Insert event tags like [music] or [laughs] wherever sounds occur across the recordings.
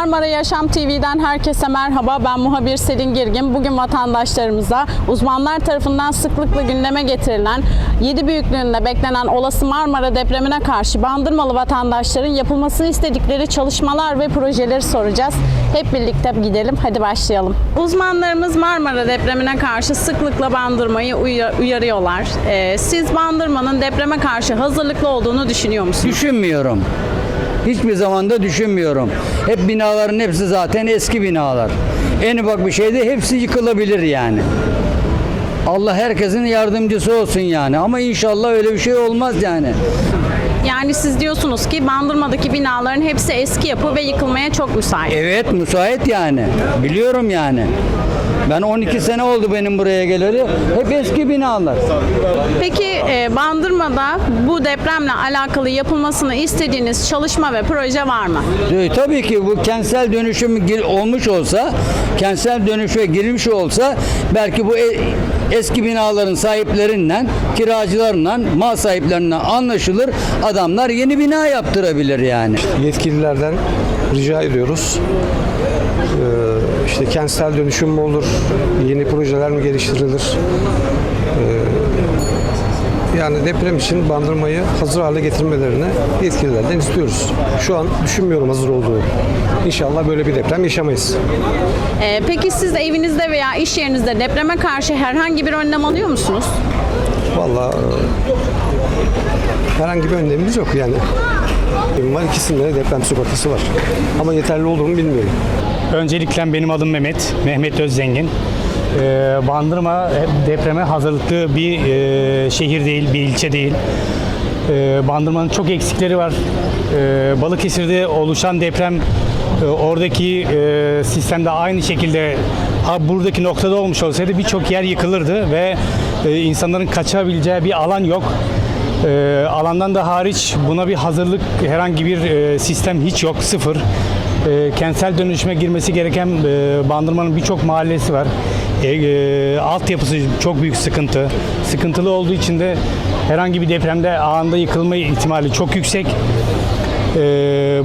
Marmara Yaşam TV'den herkese merhaba. Ben muhabir Selin Girgin. Bugün vatandaşlarımıza uzmanlar tarafından sıklıkla gündeme getirilen 7 büyüklüğünde beklenen olası Marmara depremine karşı Bandırmalı vatandaşların yapılmasını istedikleri çalışmalar ve projeleri soracağız. Hep birlikte gidelim. Hadi başlayalım. Uzmanlarımız Marmara depremine karşı sıklıkla Bandırma'yı uya- uyarıyorlar. Ee, siz Bandırma'nın depreme karşı hazırlıklı olduğunu düşünüyor musunuz? Düşünmüyorum. Hiçbir zaman da düşünmüyorum. Hep binaların hepsi zaten eski binalar. En ufak bir şeyde hepsi yıkılabilir yani. Allah herkesin yardımcısı olsun yani. Ama inşallah öyle bir şey olmaz yani. Yani siz diyorsunuz ki Bandırma'daki binaların hepsi eski yapı ve yıkılmaya çok müsait. Evet müsait yani. Biliyorum yani. Ben 12 sene oldu benim buraya geleli. Hep eski binalar. Peki e, Bandırma'da bu depremle alakalı yapılmasını istediğiniz çalışma ve proje var mı? E, tabii ki bu kentsel dönüşüm gir- olmuş olsa, kentsel dönüşe girmiş olsa belki bu e- eski binaların sahiplerinden, kiracılarından, mal sahiplerinden anlaşılır. Adamlar yeni bina yaptırabilir yani. yetkililerden rica ediyoruz. Ee, işte kentsel dönüşüm mü olur, yeni projeler mi geliştirilir? Ee, yani deprem için bandırmayı hazır hale getirmelerini yetkililerden istiyoruz. Şu an düşünmüyorum hazır olduğunu. İnşallah böyle bir deprem yaşamayız. E, peki siz evinizde veya iş yerinizde depreme karşı herhangi bir önlem alıyor musunuz? Vallahi e, herhangi bir önlemimiz yok yani. Evim var ikisinde de deprem sigortası var. Ama yeterli olduğunu bilmiyorum. Öncelikle benim adım Mehmet, Mehmet Özzengin. Ee, Bandırma depreme hazırlıklı bir e, şehir değil, bir ilçe değil. Ee, Bandırma'nın çok eksikleri var. Ee, Balıkesir'de oluşan deprem e, oradaki e, sistemde aynı şekilde ha, buradaki noktada olmuş olsaydı birçok yer yıkılırdı ve insanların kaçabileceği bir alan yok. E, alandan da hariç buna bir hazırlık herhangi bir sistem hiç yok, sıfır. E, kentsel dönüşüme girmesi gereken e, Bandırma'nın birçok mahallesi var. E, e, altyapısı çok büyük sıkıntı. Sıkıntılı olduğu için de herhangi bir depremde anında yıkılma ihtimali çok yüksek. E,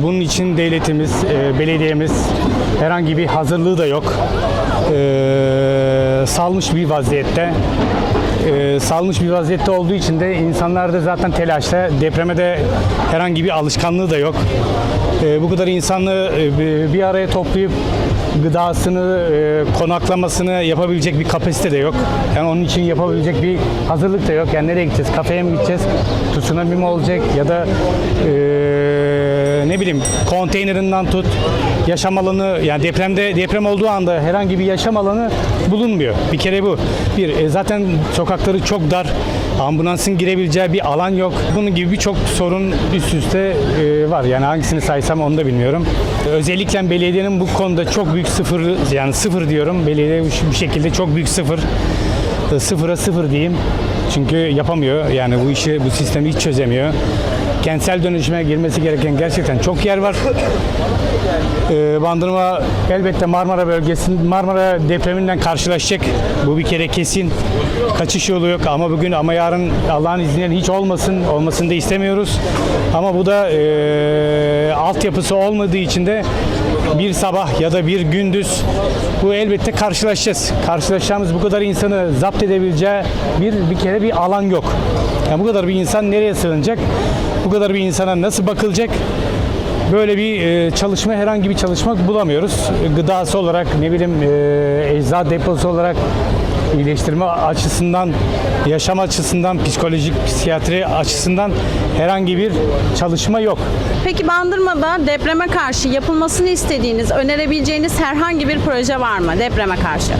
bunun için devletimiz, e, belediyemiz herhangi bir hazırlığı da yok. E, salmış bir vaziyette e, salmış bir vaziyette olduğu için de insanlar da zaten telaşta. Depreme de herhangi bir alışkanlığı da yok. E, bu kadar insanı e, bir araya toplayıp gıdasını, e, konaklamasını yapabilecek bir kapasite de yok. Yani onun için yapabilecek bir hazırlık da yok. Yani nereye gideceğiz? Kafeye mi gideceğiz? Tsunami mi olacak? Ya da e, ne bileyim konteynerinden tut yaşam alanı yani depremde deprem olduğu anda herhangi bir yaşam alanı bulunmuyor. Bir kere bu. Bir e, zaten sokakları çok dar. Ambulansın girebileceği bir alan yok. Bunun gibi birçok sorun üst üste e, var. Yani hangisini saysam onu da bilmiyorum. Özellikle belediyenin bu konuda çok büyük sıfır yani sıfır diyorum. Belediye bu- şekilde çok büyük sıfır. E, Sıfıra sıfır diyeyim. Çünkü yapamıyor. Yani bu işi, bu sistemi hiç çözemiyor. Kentsel dönüşüme girmesi gereken gerçekten çok yer var. Ee, Bandırma elbette Marmara bölgesinin Marmara depreminden karşılaşacak. Bu bir kere kesin. Kaçış yolu yok ama bugün ama yarın Allah'ın izniyle hiç olmasın. Olmasını da istemiyoruz. Ama bu da e, altyapısı olmadığı için de bir sabah ya da bir gündüz bu elbette karşılaşacağız. Karşılaşacağımız bu kadar insanı zapt edebileceği bir bir kere bir alan yok. Yani bu kadar bir insan nereye sığınacak? Bu kadar bir insana nasıl bakılacak? Böyle bir e, çalışma, herhangi bir çalışma bulamıyoruz. Gıdası olarak, ne bileyim e, ecza deposu olarak iyileştirme açısından, yaşam açısından, psikolojik, psikiyatri açısından herhangi bir çalışma yok. Peki Bandırma'da depreme karşı yapılmasını istediğiniz, önerebileceğiniz herhangi bir proje var mı depreme karşı?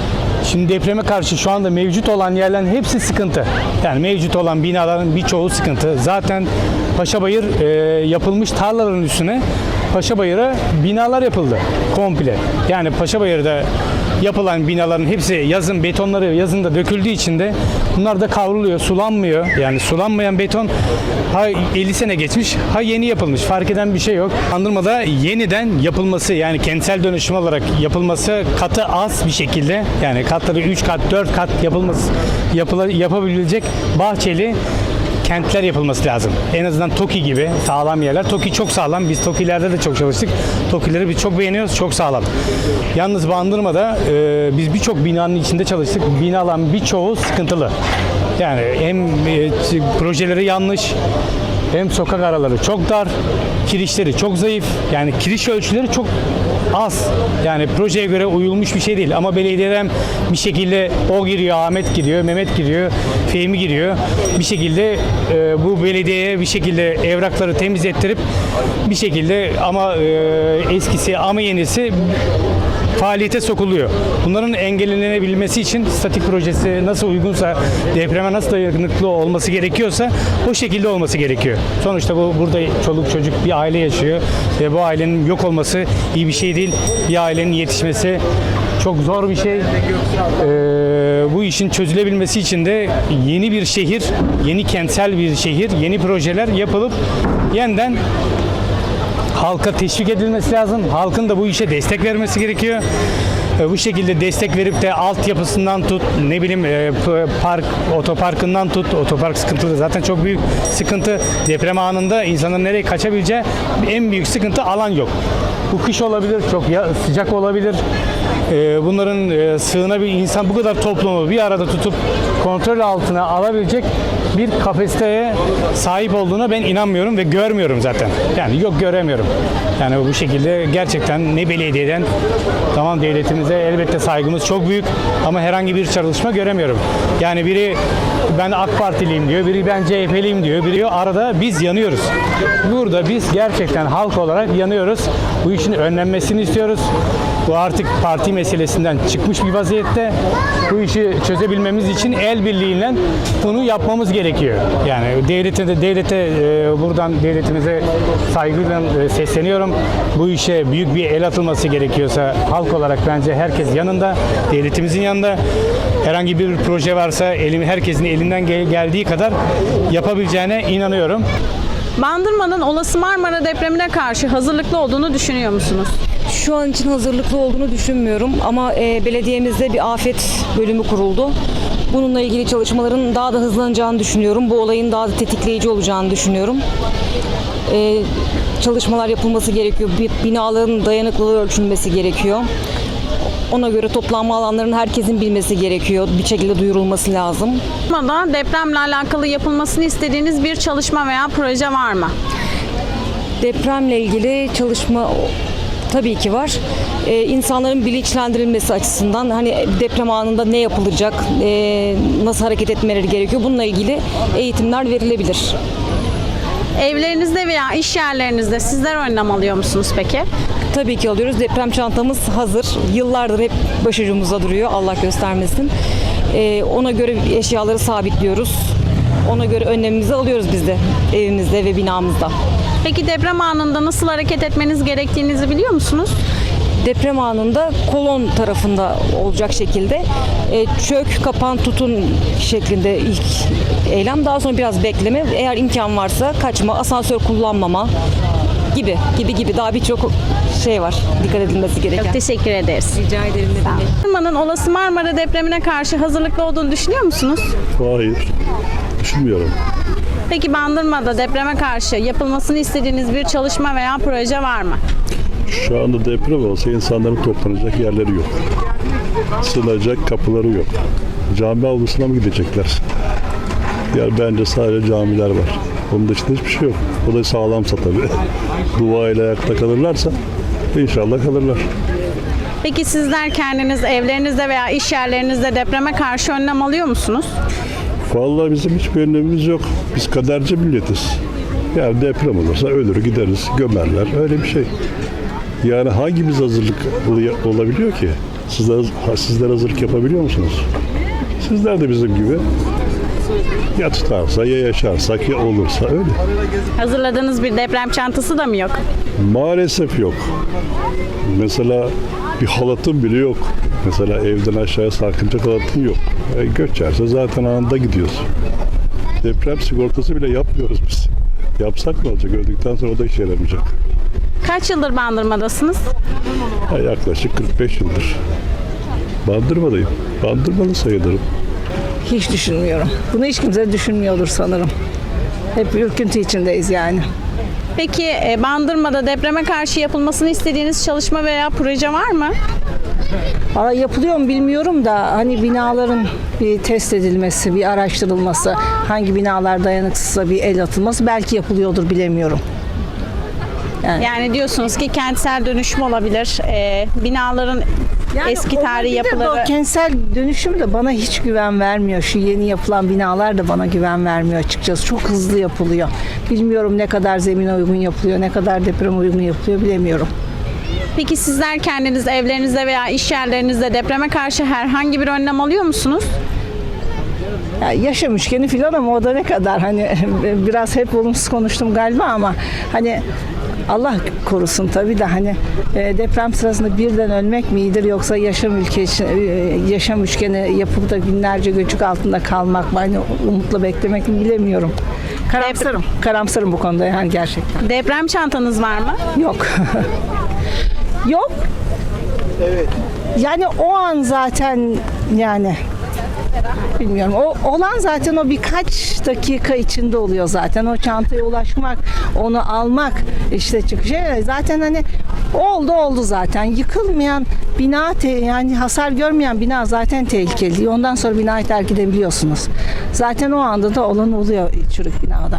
Şimdi depreme karşı şu anda mevcut olan yerlerin hepsi sıkıntı. Yani mevcut olan binaların birçoğu sıkıntı. Zaten Paşabayır e, yapılmış tarlaların üstüne Paşabayır'a binalar yapıldı komple. Yani Paşabayır'da yapılan binaların hepsi yazın betonları yazında döküldüğü için de bunlar da kavruluyor, sulanmıyor. Yani sulanmayan beton ha 50 sene geçmiş, ha yeni yapılmış. Fark eden bir şey yok. Andırma'da yeniden yapılması yani kentsel dönüşüm olarak yapılması katı az bir şekilde yani katları 3 kat 4 kat yapılması yapıla, yapabilecek bahçeli kentler yapılması lazım. En azından TOKİ gibi sağlam yerler. TOKİ çok sağlam. Biz TOKİ'lerde de çok çalıştık. TOKİ'leri biz çok beğeniyoruz. Çok sağlam. Yalnız Bandırma'da e, biz birçok binanın içinde çalıştık. Binaların birçoğu sıkıntılı. Yani hem e, projeleri yanlış, hem sokak araları çok dar, kirişleri çok zayıf. Yani kiriş ölçüleri çok az. Yani projeye göre uyulmuş bir şey değil. Ama belediyeden bir şekilde o giriyor, Ahmet giriyor, Mehmet giriyor, Fehmi giriyor. Bir şekilde e, bu belediyeye bir şekilde evrakları temizlettirip bir şekilde ama e, eskisi ama yenisi faaliyete sokuluyor. Bunların engellenebilmesi için statik projesi nasıl uygunsa, depreme nasıl dayanıklı olması gerekiyorsa o şekilde olması gerekiyor. Sonuçta bu burada çoluk çocuk bir aile yaşıyor ve bu ailenin yok olması iyi bir şey değil. Bir ailenin yetişmesi çok zor bir şey. Ee, bu işin çözülebilmesi için de yeni bir şehir, yeni kentsel bir şehir, yeni projeler yapılıp yeniden halka teşvik edilmesi lazım. Halkın da bu işe destek vermesi gerekiyor. E, Bu şekilde destek verip de altyapısından tut, ne bileyim e, park, otoparkından tut, otopark sıkıntılı zaten çok büyük sıkıntı. Deprem anında insanların nereye kaçabileceği en büyük sıkıntı alan yok. Bu kış olabilir, çok sıcak olabilir. E, Bunların e, sığınabil insan bu kadar toplumu bir arada tutup kontrol altına alabilecek bir kapasiteye sahip olduğuna ben inanmıyorum ve görmüyorum zaten. Yani yok göremiyorum. Yani bu şekilde gerçekten ne belediyeden tamam devletimize elbette saygımız çok büyük ama herhangi bir çalışma göremiyorum. Yani biri ben AK Partiliyim diyor, biri ben CHP'liyim diyor, biri diyor arada biz yanıyoruz. Burada biz gerçekten halk olarak yanıyoruz. Bu işin önlenmesini istiyoruz. Bu artık parti meselesinden çıkmış bir vaziyette. Bu işi çözebilmemiz için el birliğiyle bunu yapmamız gerekiyor. Yani devlete de devlete e, buradan devletimize saygıyla e, sesleniyorum. Bu işe büyük bir el atılması gerekiyorsa halk olarak bence herkes yanında, devletimizin yanında. Herhangi bir proje varsa elim herkesin elinden gel- geldiği kadar yapabileceğine inanıyorum. Bandırma'nın olası Marmara depremine karşı hazırlıklı olduğunu düşünüyor musunuz? Şu an için hazırlıklı olduğunu düşünmüyorum ama e, belediyemizde bir afet bölümü kuruldu. Bununla ilgili çalışmaların daha da hızlanacağını düşünüyorum. Bu olayın daha da tetikleyici olacağını düşünüyorum. E, çalışmalar yapılması gerekiyor. Bi- Binaların dayanıklılığı ölçülmesi gerekiyor. Ona göre toplanma alanlarının herkesin bilmesi gerekiyor. Bir şekilde duyurulması lazım. Bandırma'da depremle alakalı yapılmasını istediğiniz bir çalışma veya proje var mı? Depremle ilgili çalışma tabii ki var. Ee, insanların bilinçlendirilmesi açısından hani deprem anında ne yapılacak, e, nasıl hareket etmeleri gerekiyor bununla ilgili eğitimler verilebilir. Evlerinizde veya iş yerlerinizde sizler önlem alıyor musunuz peki? Tabii ki alıyoruz. Deprem çantamız hazır. Yıllardır hep başucumuzda duruyor. Allah göstermesin. Ee, ona göre eşyaları sabitliyoruz. Ona göre önlemimizi alıyoruz biz de evimizde ve binamızda. Peki deprem anında nasıl hareket etmeniz gerektiğinizi biliyor musunuz? deprem anında kolon tarafında olacak şekilde e, çök, kapan, tutun şeklinde ilk eylem. Daha sonra biraz bekleme. Eğer imkan varsa kaçma, asansör kullanmama gibi gibi gibi daha birçok şey var dikkat edilmesi gereken. Çok teşekkür ederiz. Rica ederim ne demek. Bandırma'nın olası Marmara depremine karşı hazırlıklı olduğunu düşünüyor musunuz? Hayır. Düşünmüyorum. Peki Bandırma'da depreme karşı yapılmasını istediğiniz bir çalışma veya proje var mı? Şu anda deprem olsa insanların toplanacak yerleri yok. Sığınacak kapıları yok. Cami avlusuna mı gidecekler? Yani bence sadece camiler var. Onun dışında hiçbir şey yok. O da sağlamsa tabii. [laughs] Dua ile ayakta kalırlarsa inşallah kalırlar. Peki sizler kendiniz evlerinizde veya iş yerlerinizde depreme karşı önlem alıyor musunuz? Vallahi bizim hiçbir önlemimiz yok. Biz kaderci milletiz. Yani deprem olursa ölür gideriz, gömerler. Öyle bir şey. Yani hangimiz hazırlık olabiliyor ki? Sizler, sizler hazırlık yapabiliyor musunuz? Sizler de bizim gibi ya tutarsa ya yaşarsak ya olursa öyle. Hazırladığınız bir deprem çantası da mı yok? Maalesef yok. Mesela bir halatım bile yok. Mesela evden aşağıya sarkınacak halatım yok. E, göçerse zaten anında gidiyoruz. Deprem sigortası bile yapmıyoruz biz. Yapsak ne olacak? Öldükten sonra o da işe yaramayacak. Kaç yıldır Bandırma'dasınız? Ya yaklaşık 45 yıldır. Bandırmadayım. Bandırmalı sayılırım. Hiç düşünmüyorum. Bunu hiç kimse düşünmüyordur sanırım. Hep ürküntü içindeyiz yani. Peki e, Bandırma'da depreme karşı yapılmasını istediğiniz çalışma veya proje var mı? Valla yapılıyor mu bilmiyorum da hani binaların bir test edilmesi, bir araştırılması, hangi binalar dayanıksızsa bir el atılması belki yapılıyordur bilemiyorum. Yani diyorsunuz ki kentsel dönüşüm olabilir. E, binaların eski tarihi yapıları. Kentsel dönüşüm de bana hiç güven vermiyor. Şu yeni yapılan binalar da bana güven vermiyor açıkçası. Çok hızlı yapılıyor. Bilmiyorum ne kadar zemine uygun yapılıyor, ne kadar deprem uygun yapılıyor bilemiyorum. Peki sizler kendiniz evlerinizde veya iş yerlerinizde depreme karşı herhangi bir önlem alıyor musunuz? Ya yaşam üçgeni falan ama o da ne kadar hani [laughs] biraz hep olumsuz konuştum galiba ama hani Allah korusun tabii de hani e, deprem sırasında birden ölmek mi iyidir yoksa yaşam ülke için e, yaşam üçgeni yapıp da günlerce göçük altında kalmak mı hani umutla beklemek mi bilemiyorum. Karamsarım. Karamsarım bu konuda yani gerçekten. Deprem çantanız var mı? Yok. [laughs] Yok. Evet. Yani o an zaten yani bilmiyorum. O olan zaten o birkaç dakika içinde oluyor zaten. O çantaya ulaşmak, onu almak işte çıkış. Evet, Zaten hani oldu oldu zaten. Yıkılmayan bina te- yani hasar görmeyen bina zaten tehlikeli. Ondan sonra binayı terk edebiliyorsunuz. Zaten o anda da olan oluyor çürük binada.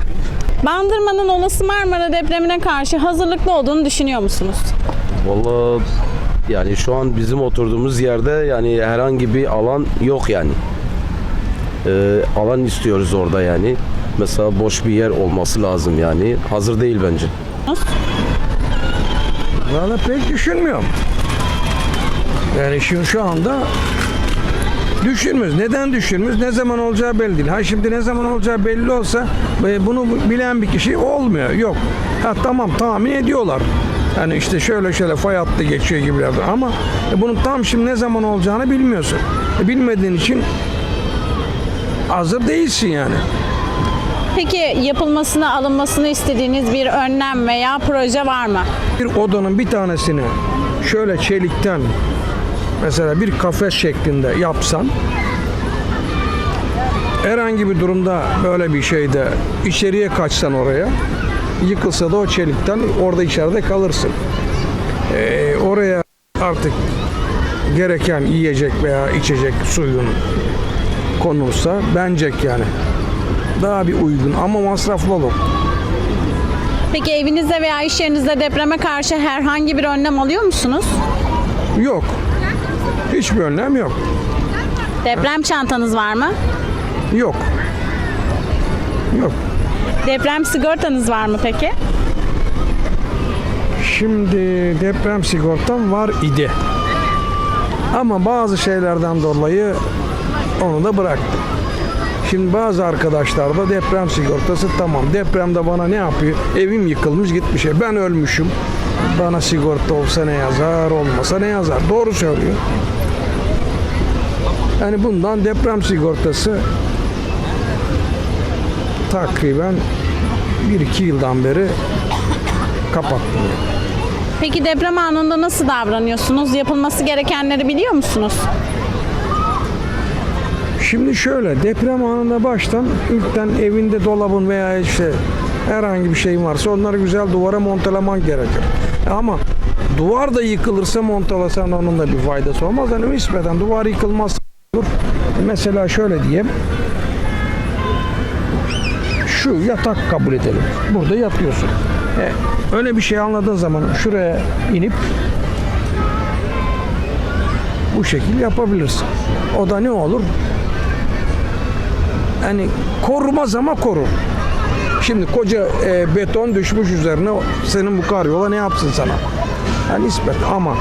Bandırma'nın olası Marmara depremine karşı hazırlıklı olduğunu düşünüyor musunuz? Vallahi yani şu an bizim oturduğumuz yerde yani herhangi bir alan yok yani. Ee, alan istiyoruz orada yani. Mesela boş bir yer olması lazım yani. Hazır değil bence. Valla pek düşünmüyorum. Yani şu, şu anda düşünmüyoruz. Neden düşünmüyoruz? Ne zaman olacağı belli değil. Ha şimdi ne zaman olacağı belli olsa e, bunu bilen bir kişi olmuyor. Yok. Ha tamam tahmin ediyorlar. Yani işte şöyle şöyle fay hattı geçiyor gibilerden. Ama e, bunun tam şimdi ne zaman olacağını bilmiyorsun. E, bilmediğin için hazır değilsin yani. Peki yapılmasını, alınmasını istediğiniz bir önlem veya proje var mı? Bir odanın bir tanesini şöyle çelikten mesela bir kafes şeklinde yapsan herhangi bir durumda böyle bir şeyde içeriye kaçsan oraya yıkılsa da o çelikten orada içeride kalırsın. Ee, oraya artık gereken yiyecek veya içecek suyun konulsa bence yani daha bir uygun ama masraflı olur. Peki evinizde veya iş yerinizde depreme karşı herhangi bir önlem alıyor musunuz? Yok. Hiçbir önlem yok. Deprem çantanız var mı? Yok. Yok. Deprem sigortanız var mı peki? Şimdi deprem sigortam var idi. Ama bazı şeylerden dolayı onu da bıraktım. Şimdi bazı arkadaşlar da deprem sigortası tamam. Depremde bana ne yapıyor? Evim yıkılmış gitmiş. E Ben ölmüşüm. Bana sigorta olsa ne yazar, olmasa ne yazar? Doğru söylüyor. Yani bundan deprem sigortası takriben 1-2 yıldan beri kapattım. Peki deprem anında nasıl davranıyorsunuz? Yapılması gerekenleri biliyor musunuz? Şimdi şöyle deprem anında baştan ilkten evinde dolabın veya işte herhangi bir şeyin varsa onları güzel duvara montalaman gerekir. Ama duvar da yıkılırsa montalasan onun da bir faydası olmaz. Yani nispeten duvar yıkılmaz. Mesela şöyle diyeyim. Şu yatak kabul edelim. Burada yatıyorsun. E, öyle bir şey anladığın zaman şuraya inip bu şekil yapabilirsin. O da ne olur? Hani korumaz ama korur. Şimdi koca e, beton düşmüş üzerine senin bu karyola ne yapsın sana? Yani nispet ama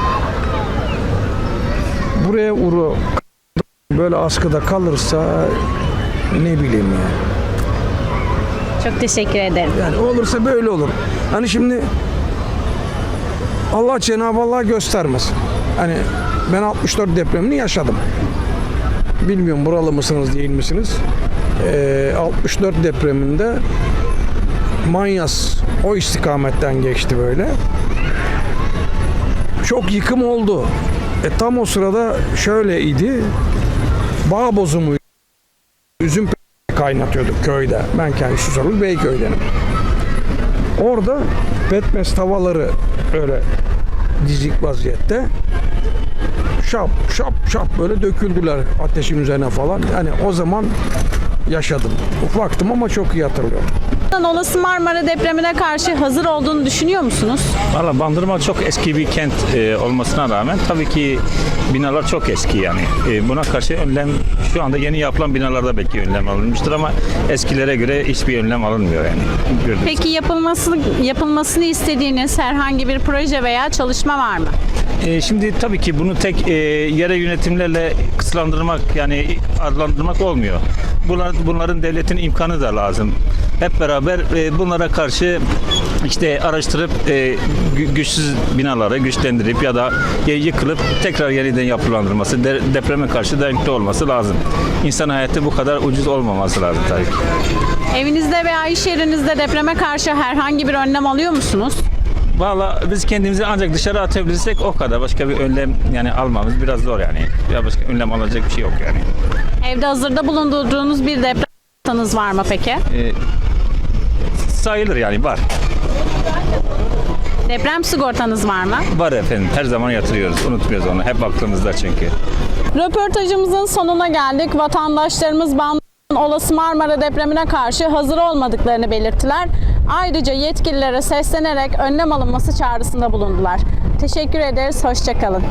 buraya uru böyle askıda kalırsa ne bileyim ya. Çok teşekkür ederim. Yani olursa böyle olur. Hani şimdi Allah Cenab-ı Allah göstermesin. Hani ben 64 depremini yaşadım. Bilmiyorum buralı mısınız değil misiniz? Ee, 64 depreminde Manyas o istikametten geçti böyle. Çok yıkım oldu. E tam o sırada şöyle idi. Bağ bozumu üzüm kaynatıyorduk köyde. Ben kendi Susurluk Beyköy'denim. Orada petmez tavaları öyle dizik vaziyette şap şap şap böyle döküldüler ateşin üzerine falan. Yani o zaman yaşadım. Ufaktım ama çok iyi hatırlıyorum. Olası Marmara depremine karşı hazır olduğunu düşünüyor musunuz? Valla Bandırma çok eski bir kent e, olmasına rağmen tabii ki binalar çok eski yani. E, buna karşı önlem şu anda yeni yapılan binalarda belki önlem alınmıştır ama eskilere göre hiçbir önlem alınmıyor yani. Gördüğünüz Peki yapılması yapılmasını istediğiniz herhangi bir proje veya çalışma var mı? E, şimdi tabii ki bunu tek e, yere yönetimlerle kısıtlandırmak yani adlandırmak olmuyor. Bunlar, bunların devletin imkanı da lazım. Hep beraber e, bunlara karşı işte araştırıp e, gü- güçsüz binaları güçlendirip ya da yıkılıp tekrar yeniden yapılandırması, de- depreme karşı dayanıklı olması lazım. İnsan hayatı bu kadar ucuz olmaması lazım tabii ki. Evinizde veya iş yerinizde depreme karşı herhangi bir önlem alıyor musunuz? Valla biz kendimizi ancak dışarı atabilirsek o kadar. Başka bir önlem yani almamız biraz zor yani. Ya başka önlem alacak bir şey yok yani. Evde hazırda bulundurduğunuz bir deprem sigortanız var mı peki? E, sayılır yani var. Deprem sigortanız var mı? Var efendim. Her zaman yatırıyoruz. Unutmuyoruz onu. Hep aklımızda çünkü. Röportajımızın sonuna geldik. Vatandaşlarımız Bandırma'nın olası Marmara depremine karşı hazır olmadıklarını belirttiler. Ayrıca yetkililere seslenerek önlem alınması çağrısında bulundular. Teşekkür ederiz. Hoşçakalın.